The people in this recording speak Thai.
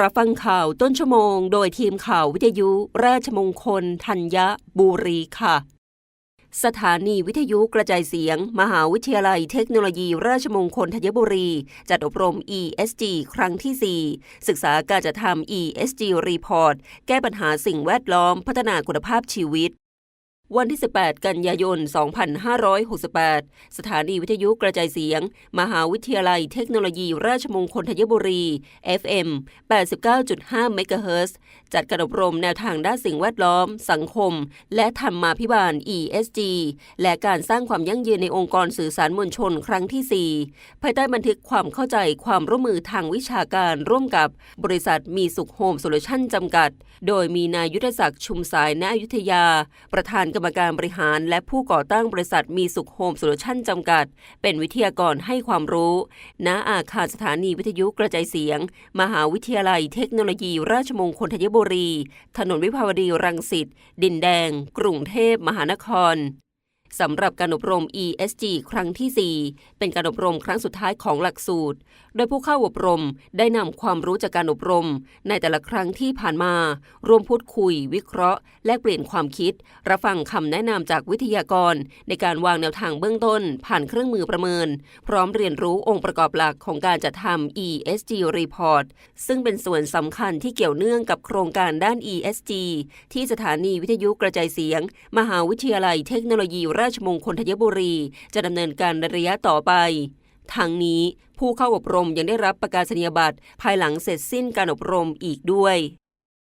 รับฟังข่าวต้นชั่วโมง โดยทีมข่าววิทยุราชมงคลธัญบุรีค่ะ สถานีวิทยุกระจายเสียง มหาวิทยาลัยเทคโนโลยีราชมงคลธัญบุรี จัดอบรม ESG ครั้งที่ 4 ศึกษาการจัดทำ ESG Report แก้ปัญหาสิ่งแวดล้อมพัฒนาคุณภาพชีวิต วันที่ 18 กันยายน 2568 สถานีวิทยุกระจายเสียง มหาวิทยาลัยเทคโนโลยีราชมงคลธัญบุรี FM 89.5 เมกะเฮิรตซ์จัดการอบรมแนวทางด้านสิ่งแวดล้อม สังคม และธรรมาภิบาล ESG และการสร้างความยั่งยืนในองค์กรสื่อสารมวลชนครั้งที่ 4 ภายใต้บันทึกความเข้าใจความร่วมมือทางวิชาการร่วมกับบริษัทมีสุขโฮมโซลูชันจำกัด โดยมีนายยุทธศักดิ์ชุมสายณอยุธยา ประธานกรรมการบริหาร และผู้ก่อตั้งบริษัทมีสุขโฮมโซลูชันจำกัด เป็นวิทยากรให้ความรู้ ณอาคารสถานีวิทยุกระจายเสียง มหาวิทยาลัยเทคโนโลยี ราชมงคลธัญบุรี ถนนวิภาวดีรังสิตดินแดง กรุงเทพมหานคร สำหรับการอบรม ESG ครั้งที่ 4 เป็นการอบรมครั้งสุดท้ายของหลักสูตร โดยผู้เข้าอบรมได้นำความรู้จากการอบรม ในแต่ละครั้งที่ผ่านมา ร่วมพูดคุย วิเคราะห์ แลกเปลี่ยนความคิด รับฟังคำแนะนำจากวิทยากร ในการวางแนวทางเบื้องต้น ผ่านเครื่องมือประเมิน พร้อมเรียนรู้องค์ประกอบหลักของการจัดทำ ESG Report ซึ่งเป็นส่วนสำคัญที่เกี่ยวเนื่องกับโครงการด้าน ESG ที่สถานีวิทยุกระจายเสียง มหาวิทยาลัยเทคโนโลยีราชมงคลธัญบุรี จะดำเนินการในระยะต่อไปทั้งนี้ผู้เข้าอบรมยังได้รับประกาศนียบัตรภายหลังเสร็จสิ้นการอบรมอีกด้วย